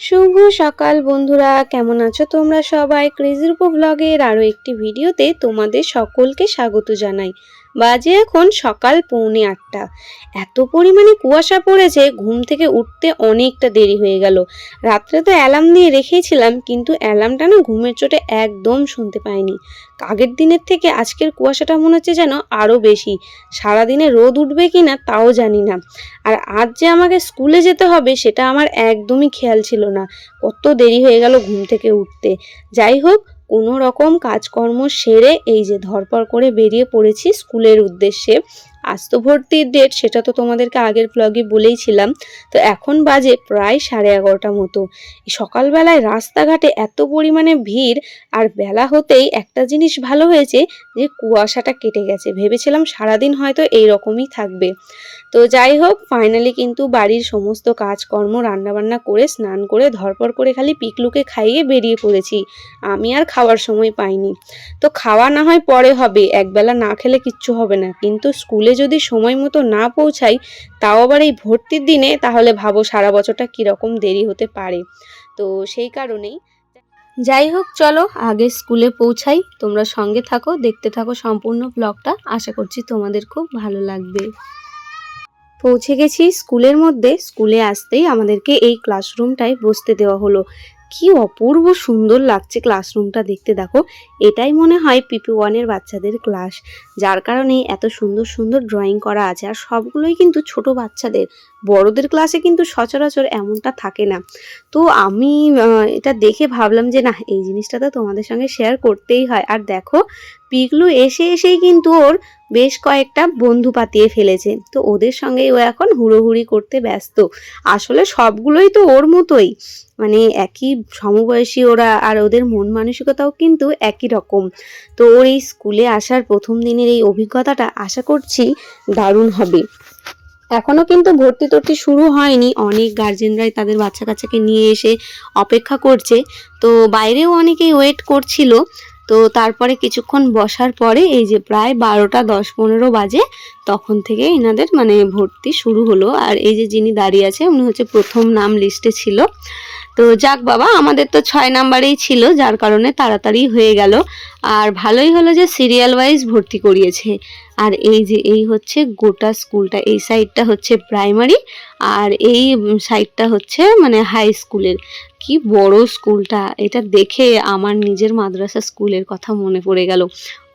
শুভ সকাল বন্ধুরা, কেমন আছো তোমরা সবাই? ক্রেজির উপর ব্লগের আরও একটি ভিডিওতে তোমাদের সকলকে স্বাগত জানাই। বাজে এখন সকাল পৌনে আটটা। এত পরিমাণে কুয়াশা পড়েছে, ঘুম থেকে উঠতে অনেকটা দেরি হয়ে গেল। রাত্রে তো অ্যালার্ম দিয়ে রেখেছিলাম, কিন্তু অ্যালার্মটা না ঘুমের চোটে একদম শুনতে পাইনি। আগের দিনের থেকে আজকের কুয়াশাটা মনে হচ্ছে যেন আরও বেশি। সারাদিনে রোদ উঠবে কি না তাও জানি না। আর আজ যে আমাকে স্কুলে যেতে হবে, সেটা আমার একদমই খেয়াল ছিল না। কত দেরি হয়ে গেল ঘুম থেকে উঠতে। যাই হোক কোনো রকম কাজকর্ম সেরে এই যে ধরপড় করে বেরিয়ে পড়েছি স্কুলের উদ্দেশ্যে। আজ তো ভর্তির ডেট সেটা তো তোমাদেরকে আগের ব্লগে বলেইছিলাম। তো এখন বাজে প্রায় সাড়ে এগারোটা মতো। সকালবেলায় রাস্তাঘাটে এত পরিমাণে ভিড়, আর বেলা হতেই একটা জিনিস ভালো হয়েছে যে কুয়াশাটা কেটে গেছে। ভেবেছিলাম সারাদিন হয়তো এই রকমই থাকবে। তো যাই হোক ফাইনালি কিন্তু বাড়ির সমস্ত কাজকর্ম, রান্নাবান্না করে, স্নান করে ধরপড় করে খালি পিকলুকে খাইয়ে বেরিয়ে পড়েছি। আমি আর খাওয়ার সময় পাইনি। তো খাওয়া না হয় পরে হবে, একবেলা না খেলে কিচ্ছু হবে না। কিন্তু স্কুলে যদি সময় মতো না পৌঁছাই, তাও আবার এই ভর্তির দিনে, তাহলে ভাবো সারা বছরটা কীরকম দেরি হতে পারে। তো সেই কারণেই। যাই হোক, চলো আগে স্কুলে পৌঁছাই। তোমরা সঙ্গে থাকো, দেখতে থাকো সম্পূর্ণ ব্লগটা। আশা করছি তোমাদের খুব ভালো লাগবে। পৌঁছে গেছি স্কুলের মধ্যে। স্কুলে আসতেই আমাদেরকে এই ক্লাসরুমটায় বসতে দেওয়া হলো। কি অপূর্ব সুন্দর লাগছে ক্লাসরুমটা দেখতে, দেখো। এটাই মনে হয় পিপি ওয়ানের বাচ্চাদের ক্লাস। যার কারণে এত সুন্দর সুন্দর ড্রয়িং করা আছে। আর সবগুলোই কিন্তু ছোট বাচ্চাদের। বড়দের ক্লাসে কিন্তু সচরাচর এমনটা থাকে না। তো আমি এটা দেখে ভাবলাম যে না এই জিনিসটা তো তোমাদের সঙ্গে শেয়ার করতেই হয়। আর দেখো পিগলু এসে, এসেই কিন্তু ওর বেশ কয়েকটা বন্ধু পাতিয়ে ফেলেছে। তো ওদের সঙ্গেই ও এখন হুড়োহুড়ি করতে ব্যস্ত। আসলে সবগুলোই তো ওর মতোই। মানে একই সমবয়সী ওরা আর ওদের মন মানসিকতাও কিন্তু একই রকম। তো ওর এই স্কুলে আসার প্রথম দিনের এই অভিজ্ঞতাটা আশা করছি দারুণ হবে। এখনও কিন্তু ভর্তি টর্তি শুরু হয়নি। অনেক গার্জেনরাই তাদের বাচ্চা কাচ্চাকে নিয়ে এসে অপেক্ষা করছে। তো বাইরেও অনেকেই ওয়েট করছিল। তো তারপরে কিছুক্ষণ বসার পরে এই যে প্রায় বারোটা দশ পনেরো বাজে, তখন থেকে এনাদের মানে ভর্তি শুরু হলো। আর এই যে যিনি দাঁড়িয়ে আছে, উনি হচ্ছে প্রথম নাম লিস্টে ছিল। তো যাক বাবা, আমাদের তো ছয় নাম্বারেই ছিল, যার কারণে তাড়াতাড়ি হয়ে গেল। আর ভালোই হলো যে সিরিয়াল ওয়াইজ ভর্তি করিয়েছে। আর এই যে, এই হচ্ছে গোটা স্কুলটা, এই সাইডটা হচ্ছে প্রাইমারি আর এই সাইডটা হচ্ছে মানে হাই স্কুলের কি বড় স্কুলটা, এটা দেখে আমার নিজের মাদ্রাসা স্কুলের কথা মনে পড়ে গেল।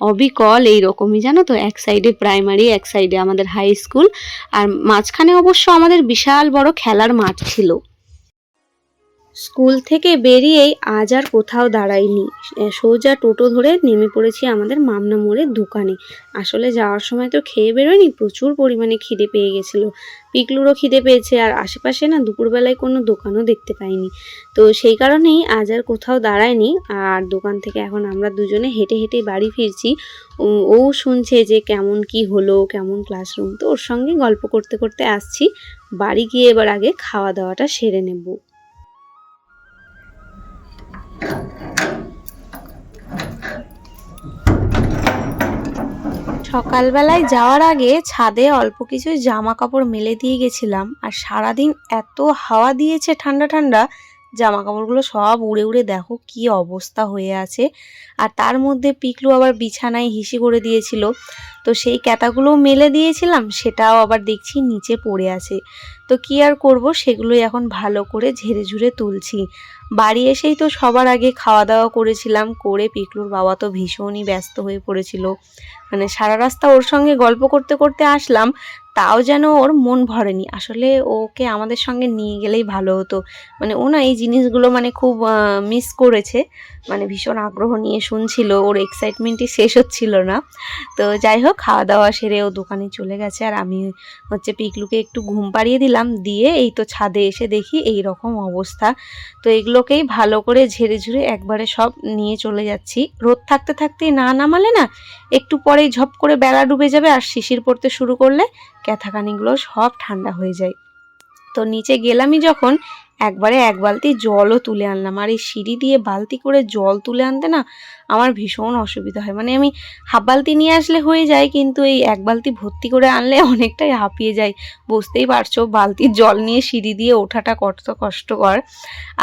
অবিকল এই রকমই জানো তো, এক সাইডে প্রাইমারি এক সাইডে আমাদের হাই স্কুল আর মাঝখানে অবশ্য আমাদের বিশাল বড় খেলার মাঠ ছিল। স্কুল থেকে বেরিয়েই আজ আর কোথাও দাঁড়াইনি। সোজা টোটো ধরে নেমে পড়েছি আমাদের মামনা মোড়ের দোকানে। আসলে যাওয়ার সময় তো খেয়ে বেরোয়নি, প্রচুর পরিমাণে খিদে পেয়ে গেছিল। পিকলুরও খিদে পেয়েছে আর আশেপাশে না দুপুরবেলায় কোনো দোকানও দেখতে পাইনি। তো সেই কারণেই আজ আর কোথাও দাঁড়ায়নি আর দোকান থেকে এখন আমরা দুজনে হেঁটে হেঁটে বাড়ি ফিরছি। ও- শুনছে যে কেমন কি হলো, কেমন ক্লাসরুম। তো ওর সঙ্গে গল্প করতে করতে আসছি। বাড়ি গিয়ে এবার আগে খাওয়া দাওয়াটা সেরে নেব। সকালবেলায় যাওয়ার আগে ছাদে অল্প কিছু জামা কাপড় মেলে দিয়ে গেছিলাম, আর সারাদিন এত হাওয়া দিয়েছে ঠান্ডা ঠান্ডা জামা কাপড়গুলো সব উড়ে উড়ে দেখো কি অবস্থা হয়ে আছে। আর তার মধ্যে পিকলু আবার বিছানায় হিসি করে দিয়েছিল। তো সেই ক্যাতাগুলো মেলে দিয়েছিলাম, সেটাও আবার দেখছি নিচে পড়ে আছে। তো কি আর করব, সেগুলোই এখন ভালো করে ঝেড়ে ঝুড়ে তুলছি। বাড়ি এসেই তো সবার আগে খাওয়া দাওয়া করেছিলাম, করে পিকলুর বাবা তো ভীষণই ব্যস্ত হয়ে পড়েছিল। মানে সারা রাস্তা ওর সঙ্গে গল্প করতে করতে আসলাম তাও যেন ওর মন ভরেনি। আসলে ওকে আমাদের সঙ্গে নিয়ে গেলেই ভালো হতো। মানে ও না এই জিনিসগুলো মানে খুব মিস করেছে। মানে ভীষণ আগ্রহ নিয়ে শুনছিল। ওর এক্সাইটমেন্টই শেষ হচ্ছিল না। তো যাই হোক খাওয়া দাওয়া সেরে ও দোকানে চলে গেছে। আর আমি হচ্ছে পিকলুকে একটু ঘুম পাড়িয়ে দিলাম। দিয়ে এই তো ছাদে এসে দেখি এই রকম অবস্থা। তো এগুলোকেই ভালো করে ঝেড়ে ঝুড়ে একবারে সব নিয়ে চলে যাচ্ছি। রোদ থাকতে থাকতে না নামালে না একটু পরেই ঝপ করে বেলা ডুবে যাবে। আর শিশির পড়তে শুরু করলে ক্যাথাকানিগুলো সব ঠান্ডা হয়ে যায়। তো নিচে গেলামই যখন একবারে এক বালতি জলও তুলে আনলাম। আর এই সিঁড়ি দিয়ে বালতি করে জল তুলে আনতে না আমার ভীষণ অসুবিধা হয়। মানে আমি হাফ বালতি নিয়ে আসলে হয়ে যায়, কিন্তু এই এক বালতি ভর্তি করে আনলে অনেকটাই হাঁপিয়ে যায়। বুঝতেই পারছ বালতির জল নিয়ে সিঁড়ি দিয়ে ওঠাটা কত কষ্টকর।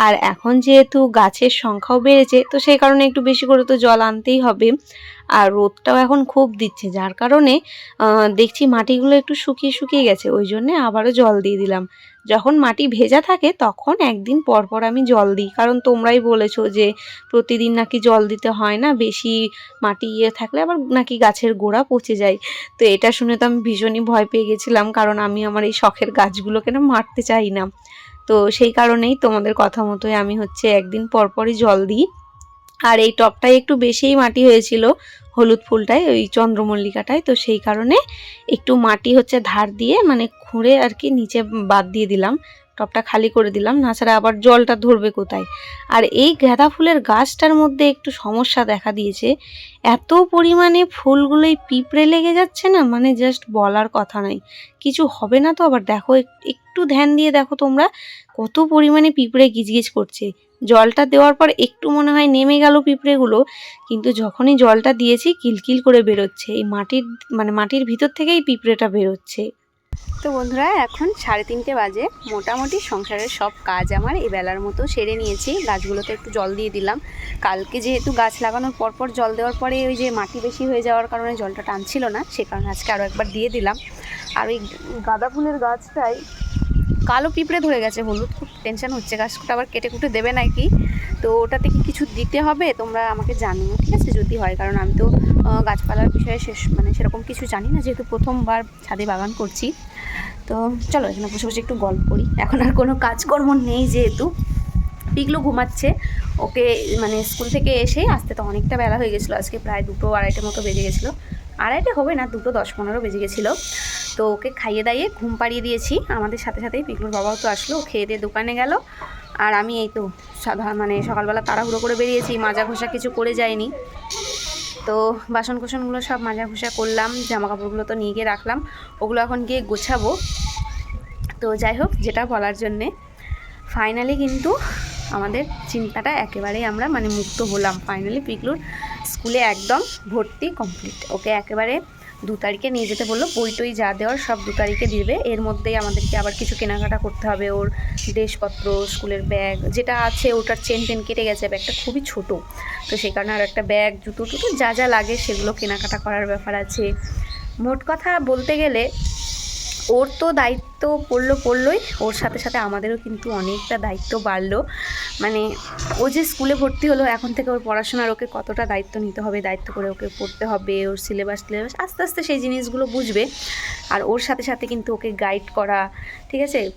আর এখন যেহেতু গাছের সংখ্যাও বেড়েছে, তো সেই কারণে একটু বেশি করে তো জল আনতেই হবে। আর রোদটাও এখন খুব দিচ্ছে, যার কারণে দেখছি মাটিগুলো একটু শুকিয়ে শুকিয়ে গেছে, ওই জন্যে আবারও জল দিয়ে দিলাম। যখন মাটি ভেজা থাকে, তখন একদিন পর পর আমি জল দিই। কারণ তোমরাই বলেছ যে প্রতিদিন নাকি জল দিতে হয় না, বেশি মাটি ইয়ে থাকলে আবার নাকি গাছের গোড়া পচে যায়। তো এটা শুনে তো আমি ভীষণই ভয় পেয়ে গেছিলাম, কারণ আমি আমার এই শখের গাছগুলোকে না মারতে চাই না। তো সেই কারণেই তোমাদের কথা মতোই আমি হচ্ছে একদিন পরপরই জল দিই। আর এই টপটাই একটু বেশিই মাটি হয়েছিল, হলুদ ফুলটায় ওই চন্দ্রমল্লিকাটায় তো সেই কারণে একটু মাটি হচ্ছে ধার দিয়ে মানে খুঁড়ে আর কি নিচে বাদ দিয়ে দিলাম। টবটা খালি করে দিলাম নাছাড়া আবার জলটা ধরবে কোথায়? আর এই গাঁদা ফুলের গাছটার মধ্যে একটু সমস্যা দেখা দিয়েছে। এত পরিমাণে ফুলগুলোই পিঁপড়ে লেগে যাচ্ছে না? মানে জাস্ট বলার কথা নয়। কিছু হবে না তো আবার? দেখো একটু ধ্যান দিয়ে দেখো তোমরা কত পরিমাণে পিঁপড়ে গিজগিজ করছে। জলটা দেওয়ার পর একটু মনে হয় নেমে গেল পিঁপড়েগুলো, কিন্তু যখনই জলটা দিয়েছি, কিলকিল করে বেরোচ্ছে। এই মাটির মানে মাটির ভিতর থেকেই পিঁপড়েটা বেরোচ্ছে। তো বন্ধুরা, এখন সাড়ে তিনটে বাজে। মোটামুটি সংসারের সব কাজ আমার এই বেলার মতো সেরে নিয়েছি। গাছগুলোতে একটু জল দিয়ে দিলাম। কালকে যেহেতু গাছ লাগানোর পর পর জল দেওয়ার পরে ওই যে মাটি বেশি হয়ে যাওয়ার কারণে জলটা টানছিল না, সে কারণে আজকে আরও একবার দিয়ে দিলাম। আর ওই গাঁদা ফুলের গাছটায় কালো পিঁপড়ে ধরে গেছে, হলুদ খুব টেনশন হচ্ছে। গাছটা আবার কেটে কুটে দেবে নাকি? তো ওটাতে কি কিছু দিতে হবে তোমরা আমাকে জানিও, ঠিক আছে? যদি হয়, কারণ আমি তো গাছপালার বিষয়ে শেষ মানে সেরকম কিছু জানি না, যেহেতু প্রথমবার ছাদে বাগান করছি। তো চলো, এখানে বসে বসে একটু গল্প করি। এখন আর কোনো কাজকর্ম নেই যেহেতু। পিগলু ঘুমাচ্ছে। ওকে মানে স্কুল থেকে এসে আসতে তো অনেকটা বেলা হয়ে গেছিল। আজকে প্রায় দুটো আড়াইটে মতো বেজে গেছিল। আড়াইটে হবে না, দুটো দশ পনেরো বেজে গেছিল। তো ওকে খাইয়ে দাইয়ে ঘুম পাড়িয়ে দিয়েছি। আমাদের সাথে সাথেই পিগলুর বাবাও তো আসলো। খেয়ে দিয়ে দোকানে গেল। আর আমি এই তো সাধা মানে সকালবেলা তাড়াহুড়ো করে বেরিয়েছি, মাজা ঘষা কিছু করে যায়নি তো বাসন কোসনগুলো সব মাজা ঘষা করলাম জামা কাপড়গুলো তো নিয়ে গিয়ে রাখলাম, ওগুলো এখন গিয়ে গোছাবো। তো যাই হোক, যেটা বলার জন্যে ফাইনালি কিন্তু আমাদের চিন্তাটা একেবারেই আমরা মানে মুক্ত হলাম। ফাইনালি পিকলুর স্কুলে একদম ভর্তি কমপ্লিট ওকে একেবারে দু তারিখে নিয়ে যেতে বলল। বই টই যা দেওয়ার সব দু তারিখে দিবে। এর মধ্যেই আমাদেরকে আবার কিছু কেনাকাটা করতে হবে। ওর ড্রেসপত্র স্কুলের ব্যাগ, যেটা আছে ওটার চেন টেন কেটে গেছে, ব্যাগটা খুবই ছোট। তো সেই কারণে আর একটা ব্যাগ, জুতো টুতো যা যা লাগে সেগুলো কেনাকাটা করার ব্যাপার আছে। মোট কথা বলতে গেলে ওর তো দায়িত্ব পড়ল পড়লোই, ওর সাথে সাথে আমাদেরও কিন্তু অনেকটা দায়িত্ব বাড়লো। মানে ও যে স্কুলে ভর্তি হলো, এখন থেকে ওর পড়াশোনার ওকে কতটা দায়িত্ব নিতে হবে, দায়িত্ব করে ওকে পড়তে হবে, ওর সিলেবাস টিলেবাস আস্তে আস্তে সেই জিনিসগুলো বুঝবে। আর ওর সাথে সাথে কিন্তু ওকে গাইড করা, ঠিক আছে?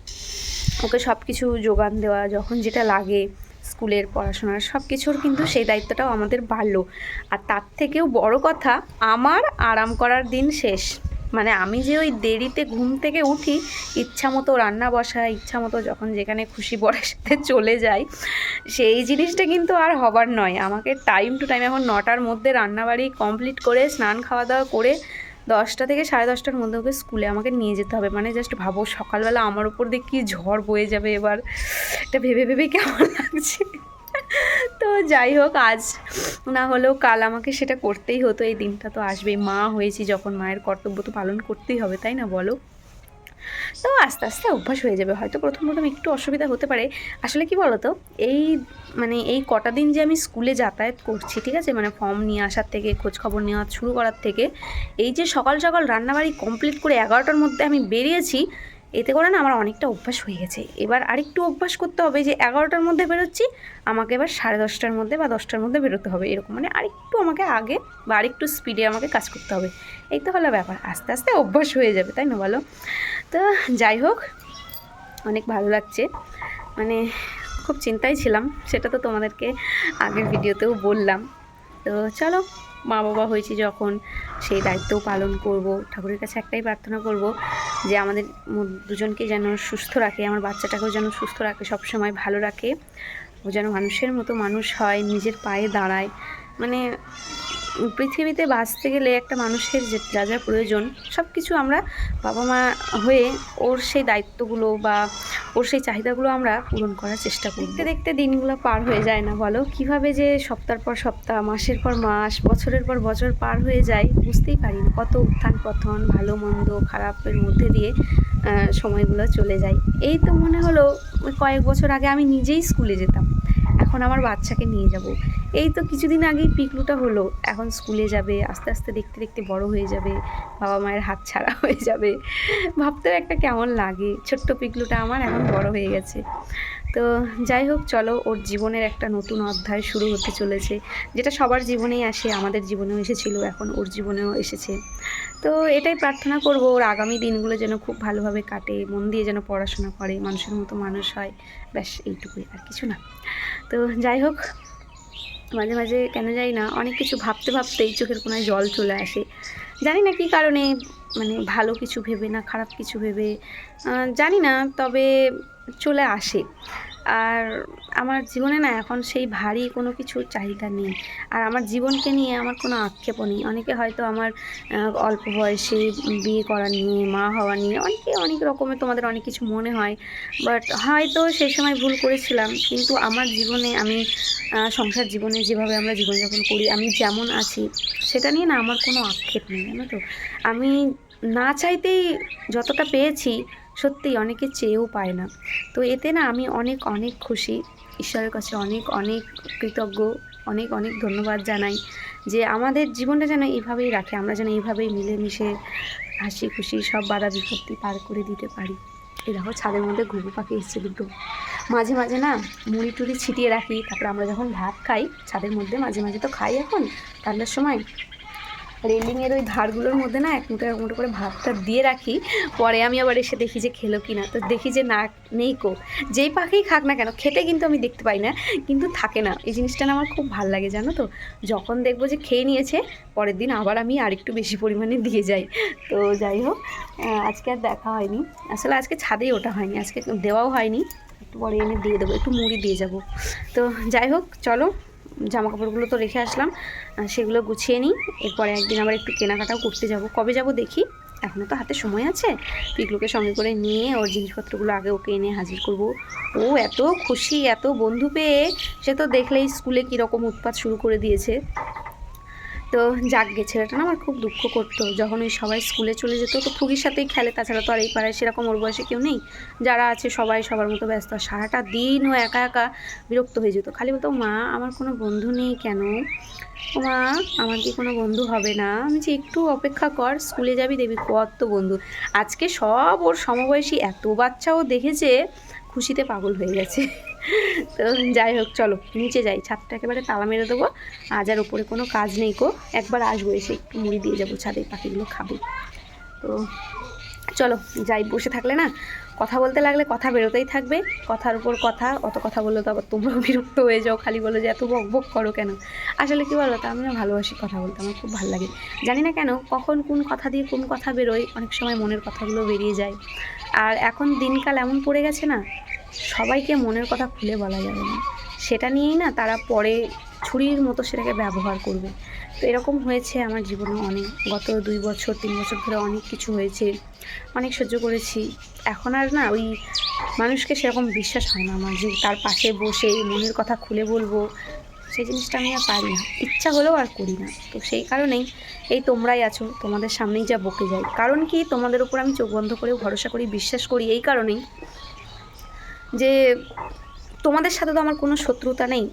ওকে সব কিছু যোগান দেওয়া, যখন যেটা লাগে স্কুলের পড়াশোনার সব কিছুর কিন্তু সেই দায়িত্বটাও আমাদের বাড়লো। আর তার থেকেও বড় কথা, আমার আরাম করার দিন শেষ। মানে আমি যে ওই দেরিতে ঘুম থেকে উঠি, ইচ্ছা মতো রান্না বসা ইচ্ছা মতো যখন যেখানে খুশি বরের সাথে চলে যাই, সেই জিনিসটা কিন্তু আর হবার নয়। আমাকে টাইম টু টাইম এখন নটার মধ্যে রান্নাবাড়ি কমপ্লিট করে, স্নান খাওয়া দাওয়া করে, দশটা থেকে সাড়ে দশটার মধ্যে ওকে স্কুলে আমাকে নিয়ে যেতে হবে। মানে জাস্ট ভাবো সকালবেলা আমার উপর দিয়ে কী ঝড় বয়ে যাবে এবার। এটা ভেবে ভেবে কেমন লাগছে? তো যাই হোক, আজ না হলেও কাল আমাকে সেটা করতেই হতো। এই দিনটা তো আসবেই। মা হয়েছি যখন, মায়ের কর্তব্য তো পালন করতেই হবে, তাই না বলো? তো আস্তে আস্তে অভ্যাস হয়ে যাবে। হয়তো প্রথম প্রথম একটু অসুবিধা হতে পারে। আসলে কি বলো তো এই মানে এই কটা দিন যে আমি স্কুলে যাতায়াত করছি, ঠিক আছে? মানে ফর্ম নিয়ে আসার থেকে, খোঁজখবর নেওয়া শুরু করার থেকে, এই যে সকাল সকাল রান্নাবাড়ি কমপ্লিট করে এগারোটার মধ্যে আমি বেরিয়েছি এতে করে না আমার অনেকটা অভ্যাস হয়ে গেছে। এবার আরেকটু অভ্যাস করতে হবে যে এগারোটার মধ্যে বেরোচ্ছি, আমাকে এবার সাড়ে দশটার মধ্যে বা দশটার মধ্যে বেরোতে হবে। এরকম মানে আরেকটু আমাকে আগে বা আরেকটু স্পিডে আমাকে কাজ করতে হবে। এই তো হলো ব্যাপার, আস্তে আস্তে অভ্যাস হয়ে যাবে, তাই না বলো? তো যাই হোক, অনেক ভালো লাগছে। মানে খুব চিন্তায় ছিলাম, সেটা তো তোমাদেরকে আগের ভিডিওতেও বললাম। তো চলো মা বাবা হয়েছি যখন, সেই দায়িত্বও পালন করব, ঠাকুরের কাছে একটাই প্রার্থনা করব যে আমাদের দুজনকে যেন সুস্থ রাখে, আমার বাচ্চাটাকেও যেন সুস্থ রাখে সব সময় ভালো রাখে। ও যেন মানুষের মতো মানুষ হয়, নিজের পায়ে দাঁড়ায়। মানে পৃথিবীতে বাঁচতে গেলে একটা মানুষের যে যা যা প্রয়োজন সব কিছু আমরা বাবা মা হয়ে ওর সেই দায়িত্বগুলো বা ওর সেই চাহিদাগুলো আমরা পূরণ করার চেষ্টা করি। দেখতে দেখতে দিনগুলো পার হয়ে যায় না, বলো? কীভাবে যে সপ্তাহের পর সপ্তাহ, মাসের পর মাস, বছরের পর বছর পার হয়ে যায় বুঝতেই পারি না। কত উত্থান পথন ভালো, মন্দ, খারাপের মধ্যে দিয়ে সময়গুলো চলে যায়। এই তো মনে হলো কয়েক বছর আগে আমি নিজেই স্কুলে যেতাম। এখন আমার বাচ্চাকে নিয়ে যাব। এই তো কিছুদিন আগেই পিকলুটা হলো। এখন স্কুলে যাবে, আস্তে আস্তে দেখতে দেখতে বড় হয়ে যাবে, বাবা মায়ের হাত ছাড়া হয়ে যাবে। ভাবতেও একটা কেমন লাগে। ছোট্ট পিকলুটা আমার এখন বড় হয়ে গেছে। তো যাই হোক, চলো, ওর জীবনের একটা নতুন অধ্যায় শুরু হতে চলেছে, যেটা সবার জীবনেই আসে, আমাদের জীবনেও এসেছিল, এখন ওর জীবনেও এসেছে। তো এটাই প্রার্থনা করব, ওর আগামী দিনগুলো যেন খুব ভালোভাবে কাটে, মন দিয়ে যেন পড়াশোনা করে, মানুষের মতো মানুষ হয়। ব্যাস, এইটুকুই, আর কিছু না। তো যাই হোক মাঝে মাঝে কেন যাই না, অনেক কিছু ভাবতে ভাবতেই চোখের কোনায় জল চলে আসে। জানি না কী কারণে মানে ভালো কিছু ভেবে না, খারাপ কিছু ভেবে জানি না, তবে চলে আসে। আর আমার জীবনে না এখন সেই ভারী কোনো কিছু চাহিদা নেই। আর আমার জীবনকে নিয়ে আমার কোনো আক্ষেপও নেই। অনেকে হয়তো আমার অল্প বয়সে বিয়ে করা নিয়ে, মা হওয়া নিয়ে অনেকে অনেক রকমের তোমাদের অনেক কিছু মনে হয়। বাট হয়তো সেই সময় ভুল করেছিলাম। কিন্তু আমার জীবনে আমি সংসার জীবনে যেভাবে আমরা জীবনযাপন করি, আমি যেমন আছি, সেটা নিয়ে না আমার কোনো আক্ষেপ নেই, জানো তো? আমি না চাইতেই যতটা পেয়েছি, সত্যিই অনেকে চেয়েও পায় না। তো এতে না আমি অনেক অনেক খুশি। ঈশ্বরের কাছে অনেক অনেক কৃতজ্ঞ, অনেক অনেক ধন্যবাদ জানাই যে আমাদের জীবনটা যেন এইভাবেই রাখে, আমরা যেন এইভাবেই মিলেমিশে হাসি খুশি সব বাধা বিপত্তি পার করে দিতে পারি। এই দেখো ছাদের মধ্যে ঘুঘু পাখি এসছে দুটো। মাঝে মাঝে না মুড়ি টুড়ি ছিটিয়ে রাখি, তারপরে আমরা যখন ভাত খাই, ছাদের মধ্যে মাঝে মাঝে তো খাই এখন, ঠান্ডার সময় রেলিংয়ের ওই ধারগুলোর মধ্যে না এক মুঠো এক মুঠো করে ভাতটা দিয়ে রাখি। পরে আমি আবার এসে দেখি যে খেলো কি না তো দেখি যে না, নেই কো। যেই পাখিই খাক না কেন, খেতে কিন্তু আমি দেখতে পাই না, কিন্তু থাকে না। এই জিনিসটা না আমার খুব ভালো লাগে, জানো তো? যখন দেখব যে খেয়ে নিয়েছে, পরের দিন আবার আমি আরেকটু বেশি পরিমাণে দিয়ে যাই। তো যাই হোক আজকে আর দেখা হয়নি। আসলে আজকে ছাদেই ওটা হয়নি, আজকে দেওয়াও হয়নি। একটু পরে এনে দিয়ে দেবো, একটু মুড়ি দিয়ে যাব। তো যাই হোক, চলো। জামা কাপড়গুলো তো রেখে আসলাম সেগুলো গুছিয়ে নিই। এরপরে একদিন আবার একটু কেনাকাটাও করতে যাব। কবে যাব দেখি? এখনও তো হাতে সময় আছে। পিকলুকে সঙ্গে করে নিয়ে ওর জিনিসপত্রগুলো আগে ওকে এনে হাজির করব। ও এত খুশি, এত বন্ধু পেয়ে সে তো দেখলেই স্কুলে কীরকম উৎপাত শুরু করে দিয়েছে। তো যাকগে ছেলেটা না আমার খুব দুঃখ করতো। যখন ওই সবাই স্কুলে চলে যেত, তো ফুগির সাথেই খেলে, তাছাড়া তো আর এই পাড়ায় সেরকম ওর বয়সে কেউ নেই। যারা আছে সবাই সবার মতো ব্যস্ত। সারাটা দিন ও একা একা বিরক্ত হয়ে যেত। খালি বলতো, মা, আমার কোনো বন্ধু নেই কেন? ও মা, আমার কি কোনো বন্ধু হবে না? আমি যে একটু অপেক্ষা কর, স্কুলে যাবি দেখবি কত বন্ধু। আজকে সব ওর সমবয়সী এত বাচ্চাও দেখেছে, খুশিতে পাগল হয়ে গেছে। তো যাই হোক, চলো, নিচে যাই। ছাদটা একেবারে তালা মেরে দেবো। আজ আর ওপরে কোনো কাজ নেই কো একবার আসব, এসে একটু মুড়ি দিয়ে যাব ছাদে পাখিগুলো খাবে। তো চলো, যাই, বসে থাকলে না, কথা বলতে লাগলে কথা বেরোতেই থাকবে। কথার উপর কথা, অত কথা বললে তো আবার তোমরাও বিরক্ত হয়ে যাও। খালি বলো যে এত বক বক করো কেন? আসলে কী বলো তো আমি না ভালোবাসি কথা বলতে, আমার খুব ভালো লাগে। জানি না কেন, কখন কোন কথা দিয়ে কোন কথা বেরোয়, অনেক সময় মনের কথাগুলো বেরিয়ে যায়। আর এখন দিনকাল এমন পড়ে গেছে না সবাইকে মনের কথা খুলে বলা যাবে না। সেটা নিয়েই না তারা পরে ছুরির মতো সেটাকে ব্যবহার করবে। তো এরকম হয়েছে আমার জীবনে অনেক। গত দুই বছর, তিন বছর ধরে অনেক কিছু হয়েছে, অনেক সহ্য করেছি। এখন আর না ওই মানুষকে সেরকম বিশ্বাস হয় না আমার যে তার পাশে বসে মনের কথা খুলে বলব। সেই জিনিসটা আমি আর পারি না। ইচ্ছা হলেও আর করি না। তো সেই কারণেই এই তোমরাই আছো, তোমাদের সামনেই যা বকে যাই কারণ কি? তোমাদের উপর আমি চোখ বন্ধ করেও ভরসা করি, বিশ্বাস করি। এই কারণেই যে তোমাদের সাথে তো আমার কোনো শত্রুতা নেই।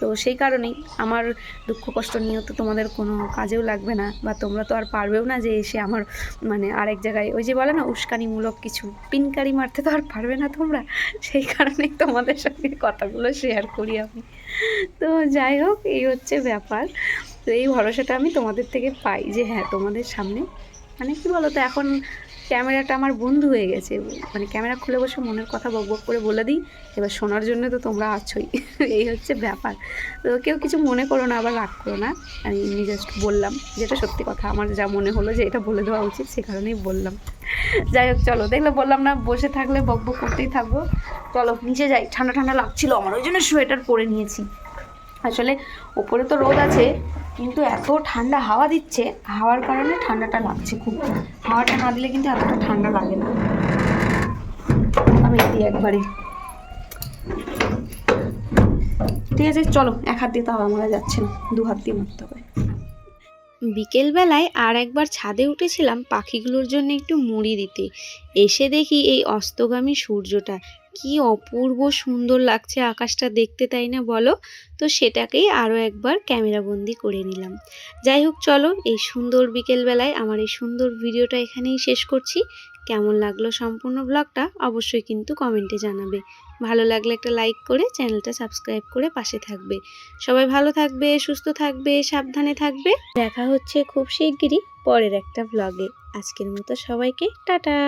তো সেই কারণেই আমার দুঃখ কষ্ট নিয়েও তো তোমাদের কোনো কাজেও লাগবে না বা তোমরা তো আর পারবেও না যে এসে আমার মানে আরেক জায়গায় ওই যে বলে না, উস্কানিমূলক কিছু পিনকারি মারতে তো আর পারবে না তোমরা। সেই কারণেই তোমাদের সঙ্গে কথাগুলো শেয়ার করি আমি। তো যাই হোক, এই হচ্ছে ব্যাপার। তো এই ভরসাটা আমি তোমাদের থেকে পাই যে হ্যাঁ তোমাদের সামনে মানে কী বলো তো এখন ক্যামেরাটা আমার বন্ধু হয়ে গেছে। মানে ক্যামেরা খুলে বসে মনের কথা বক বক করে বলে দিই, এবার শোনার জন্য তো তোমরা আছোই। এই হচ্ছে ব্যাপার। তো কেউ কিছু মনে করো না, আবার রাগ করো না। আমি এমনি জাস্ট বললাম যেটা সত্যি কথা। আমার যা মনে হলো যে এটা বলে দেওয়া উচিত, সে কারণেই বললাম। যাই হোক, চলো। দেখলে বললাম না, বসে থাকলে বক বক করতেই থাকব। চলো, নিচে যাই। ঠান্ডা ঠান্ডা লাগছিল। আমার ওই জন্য সোয়েটার পরে নিয়েছি। আসলে ওপরে তো রোদ আছে। কিন্তু এত ঠান্ডা হাওয়া দিচ্ছে, হাওয়ার কারণে ঠান্ডাটা লাগছে খুব। হাওয়াটা না দিলে কিন্তু এতটা ঠান্ডা লাগে না। আমি দিই একবারে। ঠিক আছে, চলো, এক হাত দিয়ে তাও আমরা যাচ্ছে না, দু হাত দিয়ে মারতে হবে। বিকেলবেলায় আর একবার ছাদে উঠেছিলাম পাখিগুলোর জন্য একটু মুড়ি দিতে। এসে দেখি এই অস্তগামী সূর্যটা কি অপূর্ব সুন্দর লাগছে আকাশটা দেখতে, তাই না বলো? তো সেটাকেই আরও একবার ক্যামেরাবন্দি করে নিলাম। যাই হোক, চলো এই সুন্দর বিকেলবেলায় আমার এই সুন্দর ভিডিওটা এখানেই শেষ করছি। কেমন লাগল সম্পূর্ণ ব্লগটা অবশ্যই কিন্তু কমেন্টে জানাবে। ভালো লাগলে একটা লাইক করে চ্যানেলটা সাবস্ক্রাইব করে পাশে থাকবে। সবাই ভালো থাকবে, সুস্থ থাকবে, সাবধানে থাকবে। দেখা হচ্ছে খুব শিগগিরই পরের একটা ব্লগে। আজকের মতো সবাইকে টাটা।